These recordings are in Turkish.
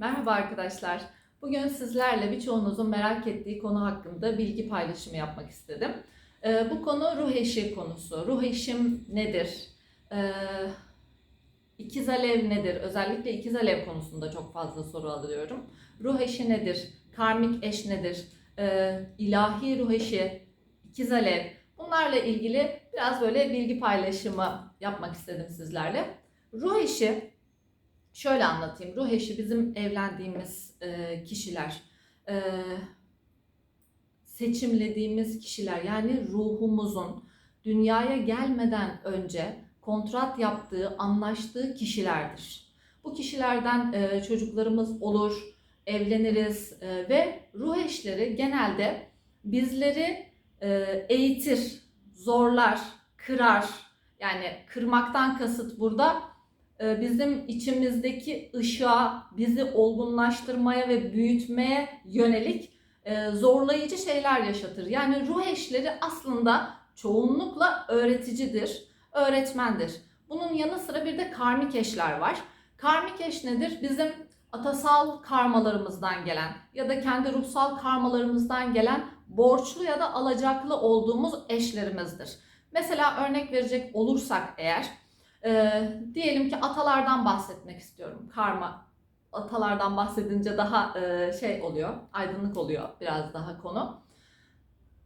Merhaba arkadaşlar. Bugün sizlerle birçoğunuzun merak ettiği konu hakkında bilgi paylaşımı yapmak istedim. Ee, bu konu ruh eşi konusu. Ruh eşim nedir? Ee, ikiz alev nedir? Özellikle ikiz alev konusunda çok fazla soru alıyorum. Ruh eşi nedir? Karmik eş nedir? Ee, ilahi ruh eşi, ikiz alev. Bunlarla ilgili biraz böyle bilgi paylaşımı yapmak istedim sizlerle. Ruh eşi Şöyle anlatayım. Ruh eşi bizim evlendiğimiz e, kişiler, e, seçimlediğimiz kişiler. Yani ruhumuzun dünyaya gelmeden önce kontrat yaptığı, anlaştığı kişilerdir. Bu kişilerden e, çocuklarımız olur, evleniriz e, ve ruh eşleri genelde bizleri e, eğitir, zorlar, kırar. Yani kırmaktan kasıt burada bizim içimizdeki ışığa, bizi olgunlaştırmaya ve büyütmeye yönelik e, zorlayıcı şeyler yaşatır. Yani ruh eşleri aslında çoğunlukla öğreticidir, öğretmendir. Bunun yanı sıra bir de karmik eşler var. Karmik eş nedir? Bizim atasal karmalarımızdan gelen ya da kendi ruhsal karmalarımızdan gelen borçlu ya da alacaklı olduğumuz eşlerimizdir. Mesela örnek verecek olursak eğer ee, diyelim ki atalardan bahsetmek istiyorum. Karma atalardan bahsedince daha e, şey oluyor, aydınlık oluyor biraz daha konu.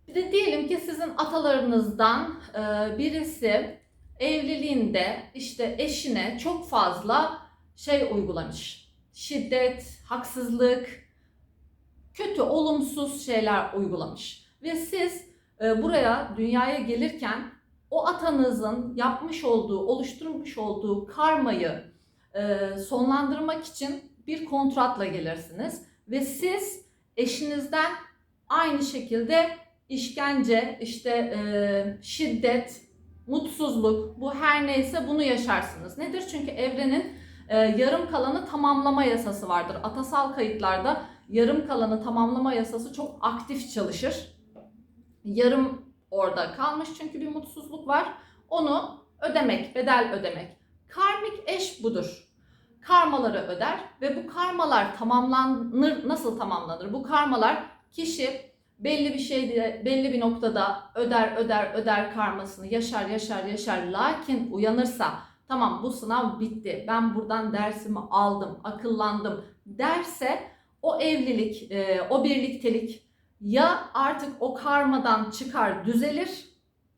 Bir de diyelim ki sizin atalarınızdan e, birisi evliliğinde işte eşine çok fazla şey uygulamış. Şiddet, haksızlık, kötü, olumsuz şeyler uygulamış. Ve siz e, buraya dünyaya gelirken o atanızın yapmış olduğu, oluşturmuş olduğu karmayı e, sonlandırmak için bir kontratla gelirsiniz ve siz eşinizden aynı şekilde işkence, işte e, şiddet, mutsuzluk, bu her neyse bunu yaşarsınız. Nedir? Çünkü evrenin e, yarım kalanı tamamlama yasası vardır. Atasal kayıtlarda yarım kalanı tamamlama yasası çok aktif çalışır. Yarım orada kalmış çünkü bir mutsuzluk var. Onu ödemek, bedel ödemek. Karmik eş budur. Karmaları öder ve bu karmalar tamamlanır. Nasıl tamamlanır? Bu karmalar kişi belli bir şeyde, belli bir noktada öder, öder, öder karmasını yaşar, yaşar, yaşar. Lakin uyanırsa tamam bu sınav bitti. Ben buradan dersimi aldım, akıllandım derse o evlilik, e, o birliktelik ya artık o karmadan çıkar düzelir.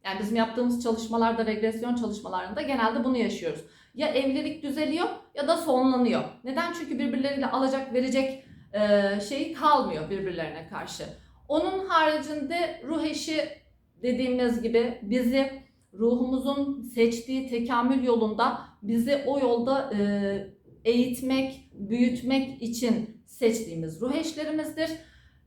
Yani bizim yaptığımız çalışmalarda, regresyon çalışmalarında genelde bunu yaşıyoruz. Ya evlilik düzeliyor ya da sonlanıyor. Neden? Çünkü birbirleriyle alacak verecek e, şey kalmıyor birbirlerine karşı. Onun haricinde ruh eşi dediğimiz gibi bizi ruhumuzun seçtiği tekamül yolunda bizi o yolda e, eğitmek, büyütmek için seçtiğimiz ruh eşlerimizdir.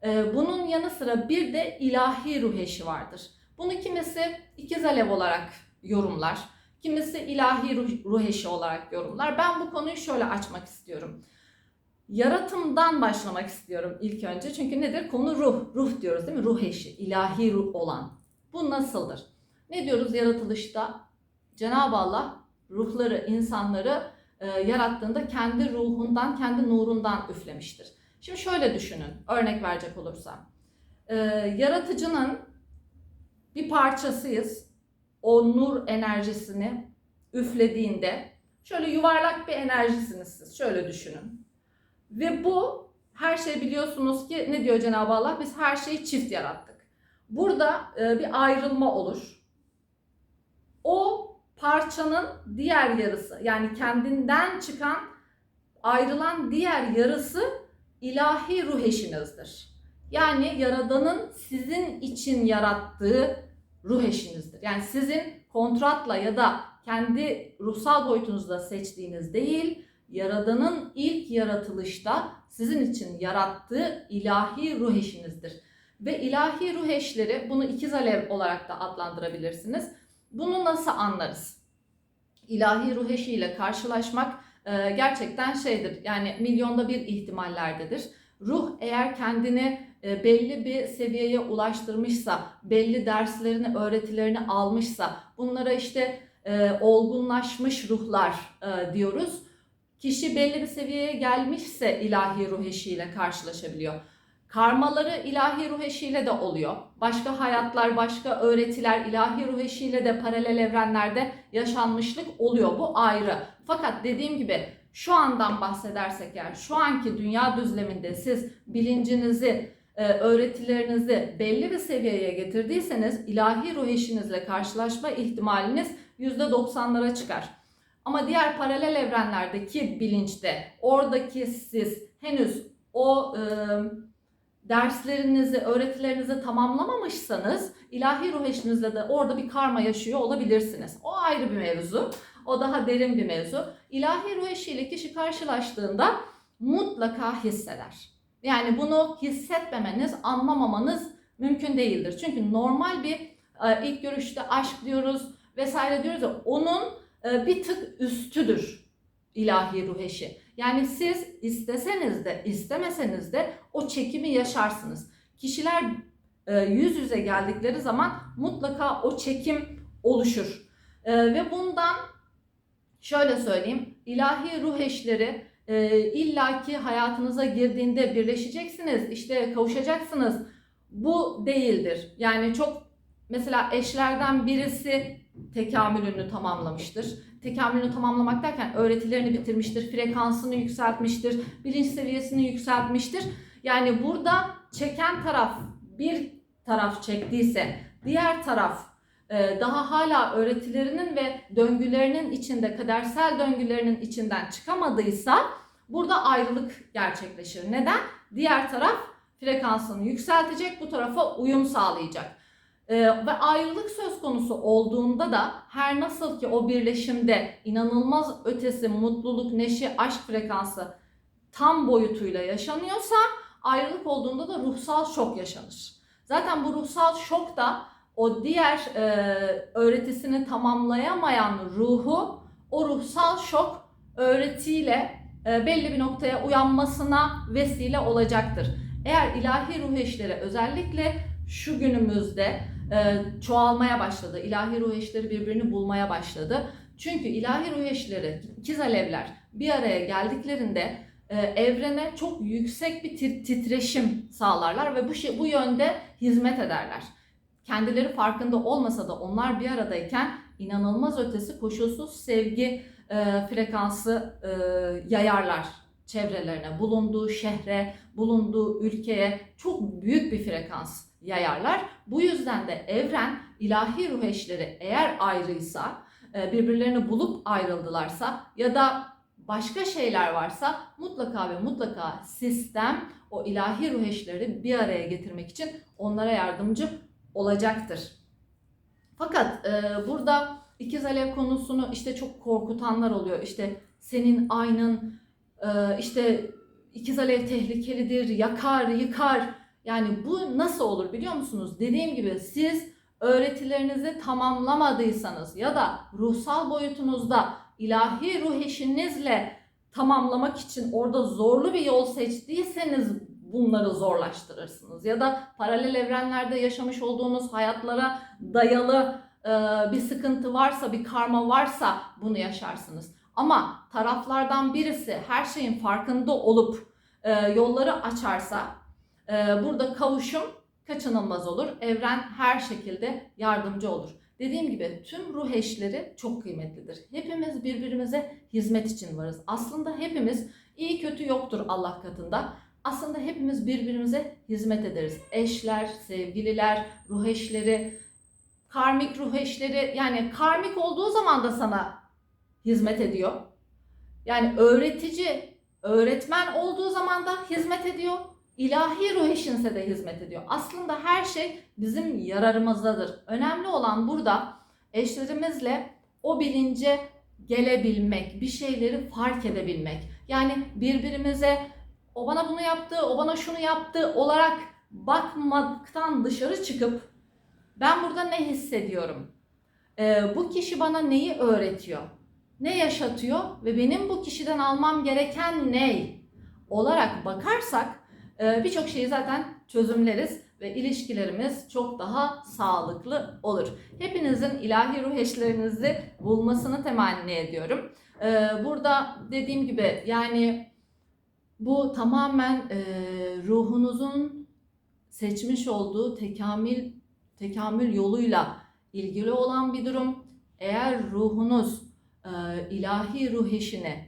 Ee, bunun yanı sıra bir de ilahi ruh eşi vardır. Bunu kimisi ikiz alev olarak yorumlar, kimisi ilahi ruh, eşi olarak yorumlar. Ben bu konuyu şöyle açmak istiyorum. Yaratımdan başlamak istiyorum ilk önce. Çünkü nedir? Konu ruh. Ruh diyoruz değil mi? Ruh eşi, ilahi ruh olan. Bu nasıldır? Ne diyoruz yaratılışta? Cenab-ı Allah ruhları, insanları e, yarattığında kendi ruhundan, kendi nurundan üflemiştir. Şimdi şöyle düşünün, örnek verecek olursam. Ee, yaratıcının bir parçasıyız. O nur enerjisini üflediğinde şöyle yuvarlak bir enerjisiniz siz. Şöyle düşünün. Ve bu her şey biliyorsunuz ki ne diyor Cenab-ı Allah? Biz her şeyi çift yarattık. Burada e, bir ayrılma olur. O parçanın diğer yarısı yani kendinden çıkan ayrılan diğer yarısı ilahi ruh eşinizdir. Yani Yaradan'ın sizin için yarattığı ruh eşinizdir. Yani sizin kontratla ya da kendi ruhsal boyutunuzda seçtiğiniz değil, Yaradan'ın ilk yaratılışta sizin için yarattığı ilahi ruh eşinizdir. Ve ilahi ruh eşleri, bunu ikiz alev olarak da adlandırabilirsiniz. Bunu nasıl anlarız? İlahi ruh eşiyle karşılaşmak e, gerçekten şeydir. Yani milyonda bir ihtimallerdedir. Ruh eğer kendini e, belli bir seviyeye ulaştırmışsa, belli derslerini, öğretilerini almışsa, bunlara işte e, olgunlaşmış ruhlar diyoruz. Kişi belli bir seviyeye gelmişse ilahi ruh eşiyle karşılaşabiliyor. Karmaları ilahi ruh eşiyle de oluyor. Başka hayatlar, başka öğretiler ilahi ruh eşiyle de paralel evrenlerde yaşanmışlık oluyor. Bu ayrı. Fakat dediğim gibi şu andan bahsedersek eğer şu anki dünya düzleminde siz bilincinizi, e, öğretilerinizi belli bir seviyeye getirdiyseniz ilahi ruh eşinizle karşılaşma ihtimaliniz %90'lara çıkar. Ama diğer paralel evrenlerdeki bilinçte oradaki siz henüz o e, derslerinizi, öğretilerinizi tamamlamamışsanız ilahi ruh eşinizle de orada bir karma yaşıyor olabilirsiniz. O ayrı bir mevzu. O daha derin bir mevzu. İlahi ruh eşiyle kişi karşılaştığında mutlaka hisseder. Yani bunu hissetmemeniz, anlamamanız mümkün değildir. Çünkü normal bir e, ilk görüşte aşk diyoruz vesaire diyoruz ya onun e, bir tık üstüdür ilahi ruh eşi. Yani siz isteseniz de istemeseniz de o çekimi yaşarsınız. Kişiler e, yüz yüze geldikleri zaman mutlaka o çekim oluşur. E, ve bundan şöyle söyleyeyim. ilahi ruh eşleri e, illaki hayatınıza girdiğinde birleşeceksiniz, işte kavuşacaksınız. Bu değildir. Yani çok mesela eşlerden birisi tekamülünü tamamlamıştır. Tekamülünü tamamlamak derken öğretilerini bitirmiştir, frekansını yükseltmiştir, bilinç seviyesini yükseltmiştir. Yani burada çeken taraf bir taraf çektiyse diğer taraf e, daha hala öğretilerinin ve döngülerinin içinde, kadersel döngülerinin içinden çıkamadıysa burada ayrılık gerçekleşir. Neden? Diğer taraf frekansını yükseltecek, bu tarafa uyum sağlayacak. Ee, ve ayrılık söz konusu olduğunda da her nasıl ki o birleşimde inanılmaz ötesi mutluluk, neşe, aşk frekansı tam boyutuyla yaşanıyorsa ayrılık olduğunda da ruhsal şok yaşanır. Zaten bu ruhsal şok da o diğer e, öğretisini tamamlayamayan ruhu o ruhsal şok öğretiyle e, belli bir noktaya uyanmasına vesile olacaktır. Eğer ilahi ruh eşleri özellikle şu günümüzde e, çoğalmaya başladı. İlahi ruh eşleri birbirini bulmaya başladı. Çünkü ilahi ruh eşleri, ikiz alevler bir araya geldiklerinde e, evrene çok yüksek bir titreşim sağlarlar ve bu şey, bu yönde hizmet ederler. Kendileri farkında olmasa da onlar bir aradayken inanılmaz ötesi koşulsuz sevgi e, frekansı e, yayarlar çevrelerine, bulunduğu şehre, bulunduğu ülkeye çok büyük bir frekans yayarlar. Bu yüzden de evren ilahi ruh eşleri eğer ayrıysa, e, birbirlerini bulup ayrıldılarsa ya da başka şeyler varsa mutlaka ve mutlaka sistem o ilahi ruh eşleri bir araya getirmek için onlara yardımcı olacaktır. Fakat e, burada ikiz alev konusunu işte çok korkutanlar oluyor. İşte senin aynın e, işte ikiz alev tehlikelidir, yakar, yıkar. Yani bu nasıl olur biliyor musunuz? Dediğim gibi siz öğretilerinizi tamamlamadıysanız ya da ruhsal boyutunuzda ilahi ruh eşinizle tamamlamak için orada zorlu bir yol seçtiyseniz bunları zorlaştırırsınız. Ya da paralel evrenlerde yaşamış olduğunuz hayatlara dayalı e, bir sıkıntı varsa, bir karma varsa bunu yaşarsınız. Ama taraflardan birisi her şeyin farkında olup e, yolları açarsa burada kavuşum kaçınılmaz olur. Evren her şekilde yardımcı olur. Dediğim gibi tüm ruh eşleri çok kıymetlidir. Hepimiz birbirimize hizmet için varız. Aslında hepimiz iyi kötü yoktur Allah katında. Aslında hepimiz birbirimize hizmet ederiz. Eşler, sevgililer, ruh eşleri, karmik ruh eşleri yani karmik olduğu zaman da sana hizmet ediyor. Yani öğretici, öğretmen olduğu zaman da hizmet ediyor ilahi ruh eşinse de hizmet ediyor. Aslında her şey bizim yararımızdadır. Önemli olan burada eşlerimizle o bilince gelebilmek, bir şeyleri fark edebilmek. Yani birbirimize o bana bunu yaptı, o bana şunu yaptı olarak bakmaktan dışarı çıkıp ben burada ne hissediyorum? Ee, bu kişi bana neyi öğretiyor? Ne yaşatıyor ve benim bu kişiden almam gereken ne? Olarak bakarsak birçok şeyi zaten çözümleriz ve ilişkilerimiz çok daha sağlıklı olur. Hepinizin ilahi ruh eşlerinizi bulmasını temenni ediyorum. Ee, burada dediğim gibi yani bu tamamen e, ruhunuzun seçmiş olduğu tekamül tekamül yoluyla ilgili olan bir durum. Eğer ruhunuz e, ilahi ruh eşini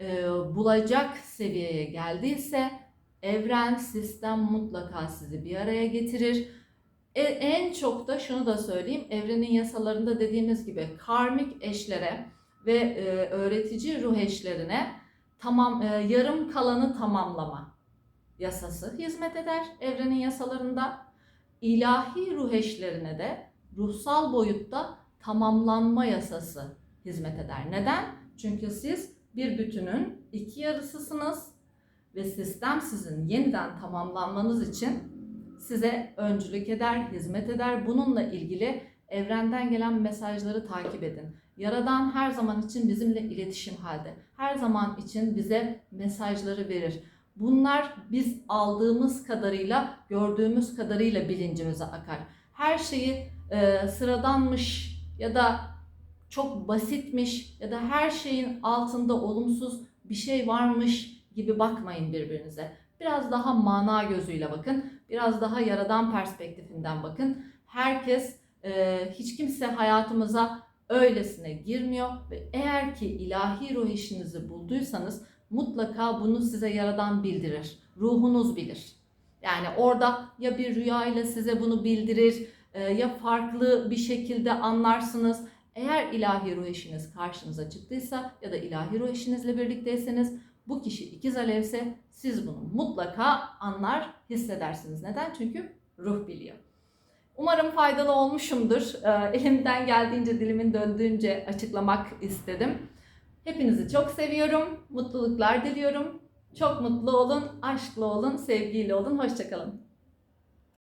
e, bulacak seviyeye geldiyse evren, sistem mutlaka sizi bir araya getirir. E, en çok da şunu da söyleyeyim, evrenin yasalarında dediğimiz gibi karmik eşlere ve e, öğretici ruh eşlerine tamam e, yarım kalanı tamamlama yasası hizmet eder evrenin yasalarında. İlahi ruh eşlerine de ruhsal boyutta tamamlanma yasası hizmet eder. Neden? Çünkü siz bir bütünün iki yarısısınız ve sistem sizin yeniden tamamlanmanız için size öncülük eder, hizmet eder. Bununla ilgili evrenden gelen mesajları takip edin. Yaradan her zaman için bizimle iletişim halde. Her zaman için bize mesajları verir. Bunlar biz aldığımız kadarıyla, gördüğümüz kadarıyla bilincimize akar. Her şeyi e, sıradanmış ya da çok basitmiş ya da her şeyin altında olumsuz bir şey varmış gibi bakmayın birbirinize. Biraz daha mana gözüyle bakın. Biraz daha yaradan perspektifinden bakın. Herkes, e, hiç kimse hayatımıza öylesine girmiyor ve eğer ki ilahi ruh işinizi bulduysanız mutlaka bunu size yaradan bildirir. Ruhunuz bilir. Yani orada ya bir rüyayla size bunu bildirir e, ya farklı bir şekilde anlarsınız. Eğer ilahi ruh eşiniz karşınıza çıktıysa ya da ilahi ruh eşinizle birlikteyseniz bu kişi ikiz alevse siz bunu mutlaka anlar, hissedersiniz. Neden? Çünkü ruh biliyor. Umarım faydalı olmuşumdur. Ee, Elimden geldiğince, dilimin döndüğünce açıklamak istedim. Hepinizi çok seviyorum. Mutluluklar diliyorum. Çok mutlu olun, aşklı olun, sevgiyle olun. Hoşçakalın.